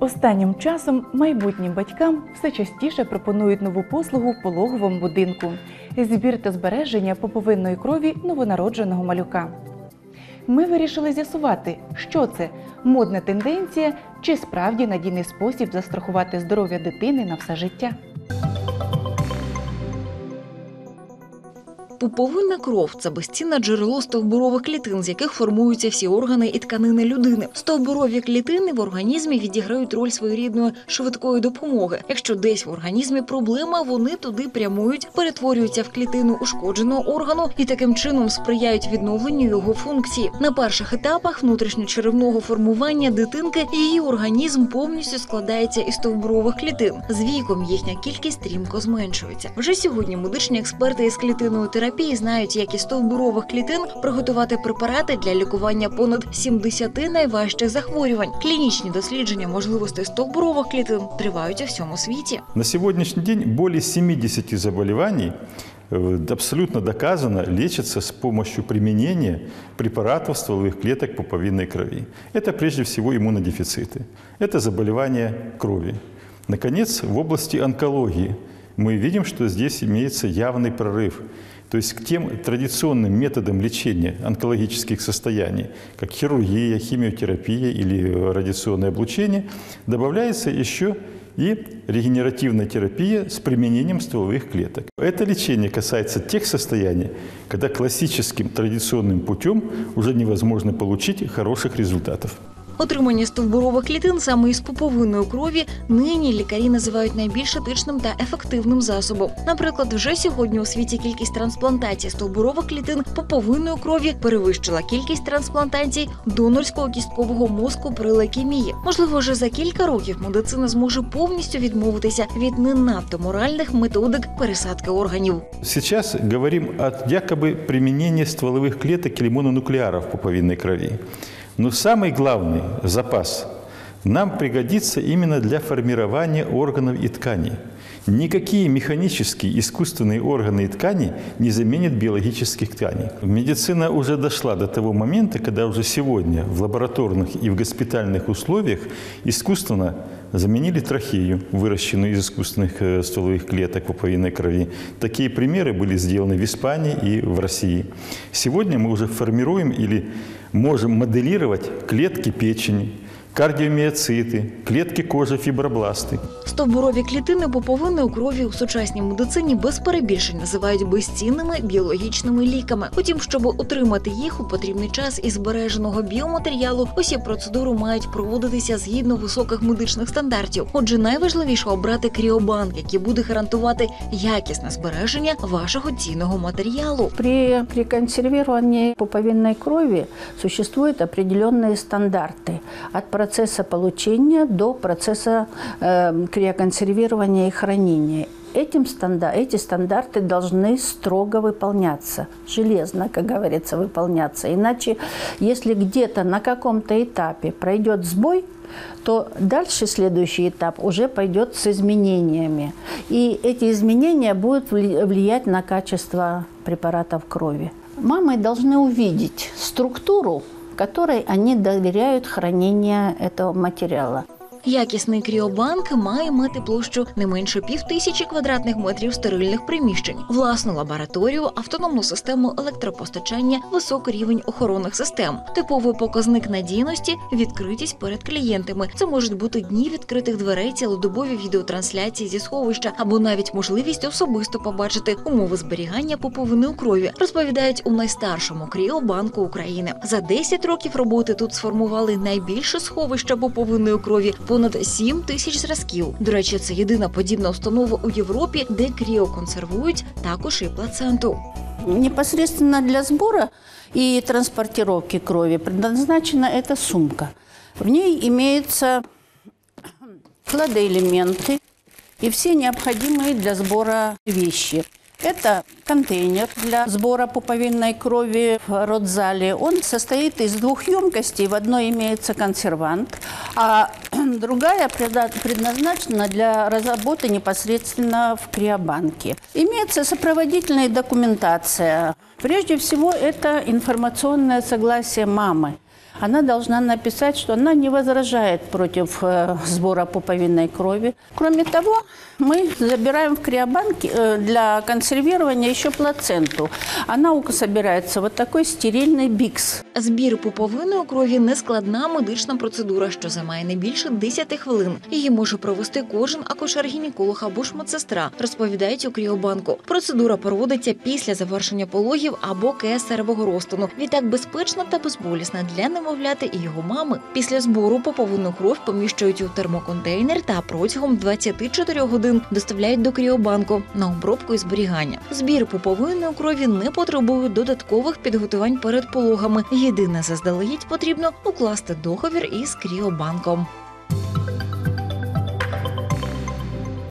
Останнім часом майбутнім батькам все частіше пропонують нову послугу в пологовому будинку збір та збереження поповинної крові новонародженого малюка. Ми вирішили з'ясувати, що це модна тенденція чи справді надійний спосіб застрахувати здоров'я дитини на все життя. Пуповинна кров це безцінне джерело стовбурових клітин, з яких формуються всі органи і тканини людини. Стовбурові клітини в організмі відіграють роль своєрідної швидкої допомоги. Якщо десь в організмі проблема, вони туди прямують, перетворюються в клітину ушкодженого органу і таким чином сприяють відновленню його функції. На перших етапах внутрішньочеревного формування дитинки її організм повністю складається із стовбурових клітин. З віком їхня кількість стрімко зменшується. Вже сьогодні медичні експерти із клітинної терапії знають, як із стовбурових клітин приготувати препарати для лікування понад 70 найважчих захворювань. Клінічні дослідження можливостей стовбурових клітин тривають у всьому світі. На сегодняшний день более 70 заболеваний э, абсолютно доказано лечатся с помощью применения препаратов стволовых клеток пуповинной крови. Это прежде всего иммунодефициты. Это заболевания крови. Наконец, в области онкологии мы видим, что здесь имеется явный прорыв. То есть к тем традиционным методам лечения онкологических состояний, как хирургия, химиотерапия или радиационное облучение, добавляется еще и регенеративная терапия с применением стволовых клеток. Это лечение касается тех состояний, когда классическим традиционным путем уже невозможно получить хороших результатов. Отримання стовбурових клітин саме із пуповинної крові нині лікарі називають найбільш етичним та ефективним засобом. Наприклад, вже сьогодні у світі кількість трансплантацій стовбурових клітин пуповинної крові перевищила кількість трансплантацій донорського кісткового мозку при лейкемії. Можливо, вже за кілька років медицина зможе повністю відмовитися від не надто моральних методик пересадки органів. Сейчас говорим о якобы применении стволовых клеток или мононуклеаров в пуповинной крови. Но самый главный запас нам пригодится именно для формирования органов и тканей. Никакие механические искусственные органы и ткани не заменят биологических тканей. Медицина уже дошла до того момента, когда уже сегодня в лабораторных и в госпитальных условиях искусственно заменили трахею, выращенную из искусственных э, стволовых клеток пуповинной крови. Такие примеры были сделаны в Испании и в России. Сегодня мы уже формируем или можем моделировать клетки печени, кардиомиоциты, клетки кожи, фибробласты. Стовбурові клітини пуповинної крові у сучасній медицині без перебільшень називають безцінними біологічними ліками. Утім, щоб отримати їх у потрібний час із збереженого біоматеріалу, усі процедури мають проводитися згідно високих медичних стандартів. Отже, найважливіше обрати кріобанк, який буде гарантувати якісне збереження вашого цінного матеріалу. При, при консервировании пуповинной крови существуют определенные стандарты от процесса получения до процесса э, криоконсервирования и хранения. Этим станда, эти стандарты должны строго выполняться, железно, как говорится, выполняться. Иначе, если где-то на каком-то этапе пройдет сбой, то дальше следующий этап уже пойдет с изменениями. И эти изменения будут вли- влиять на качество препаратов крови. Мамы должны увидеть структуру, которой они доверяют хранение этого материала. Якісний кріобанк має мати площу не менше пів тисячі квадратних метрів стерильних приміщень, власну лабораторію, автономну систему електропостачання, високий рівень охоронних систем, типовий показник надійності, відкритість перед клієнтами. Це можуть бути дні відкритих дверей, цілодобові відеотрансляції зі сховища або навіть можливість особисто побачити умови зберігання пуповини у крові. Розповідають у найстаршому кріобанку України. За 10 років роботи тут сформували найбільше сховища пуповинної крові понад 7 тисяч зразків. До речі, це єдина подібна установа у Європі, де кріоконсервують також і плаценту. Непосредственно для сбора и транспортировки крови предназначена эта сумка. В ней имеются кладоэлементы и все необходимые для сбора вещи. Это контейнер для сбора пуповинной крови в родзале. Он состоит из двух емкостей. В одной имеется консервант, а другая предназначена для разработки непосредственно в криобанке. Имеется сопроводительная документация. Прежде всего, это информационное согласие мамы она должна написать, что она не возражает против э, сбора пуповинной крови. Кроме того, мы забираем в криобанке э, для консервирования еще плаценту. Она собирается вот такой стерильный бикс. Збір пуповинної крові нескладна медична процедура, що займає не більше 10 хвилин. Її може провести кожен акушер-гінеколог або ж медсестра, розповідають у кріобанку. Процедура проводиться після завершення пологів або кесаревого розтину. Відтак безпечна та безболісна для немовляти і його мами. Після збору пуповинну кров поміщують у термоконтейнер та протягом 24 годин доставляють до кріобанку на обробку і зберігання. Збір пуповинної крові не потребує додаткових підготувань перед пологами. Єдине заздалегідь потрібно укласти договір із кріобанком.